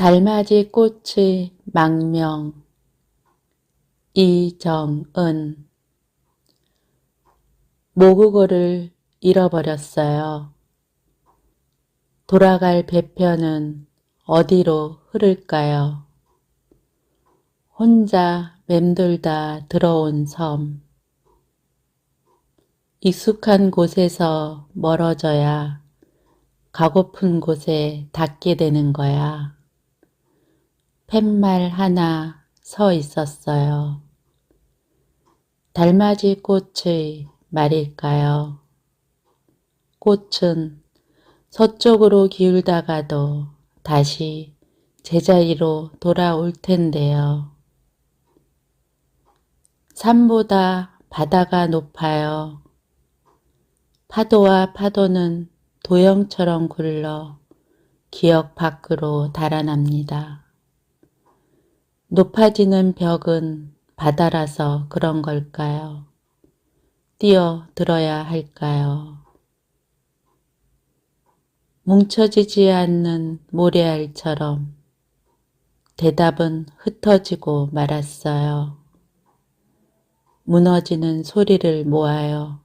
달맞이 꽃의 망명 이정은 모국어를 잃어버렸어요. 돌아갈 배편은 어디로 흐를까요? 혼자 맴돌다 들어온 섬. 익숙한 곳에서 멀어져야 가고픈 곳에 닿게 되는 거야. 팻말 하나 서 있었어요. 달맞이 꽃의 말일까요? 꽃은 서쪽으로 기울다가도 다시 제자리로 돌아올 텐데요. 산보다 바다가 높아요. 파도와 파도는 도형처럼 굴러 기억 밖으로 달아납니다. 높아지는 벽은 바다라서 그런 걸까요? 뛰어들어야 할까요? 뭉쳐지지 않는 모래알처럼 대답은 흩어지고 말았어요. 무너지는 소리를 모아요.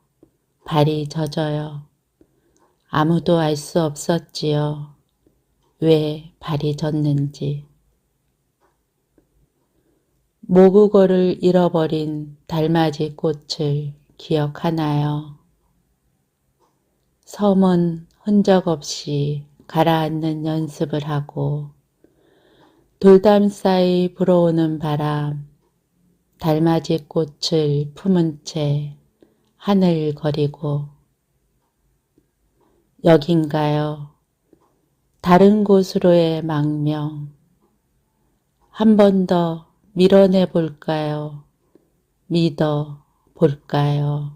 발이 젖어요. 아무도 알 수 없었지요. 왜 발이 젖는지. 모국어를 잃어버린 달맞이 꽃을 기억하나요? 섬은 흔적 없이 가라앉는 연습을 하고 돌담 사이 불어오는 바람, 달맞이 꽃을 품은 채 하늘 거리고 여긴가요? 다른 곳으로의 망명 한 번 더 밀어내 볼까요? 믿어 볼까요?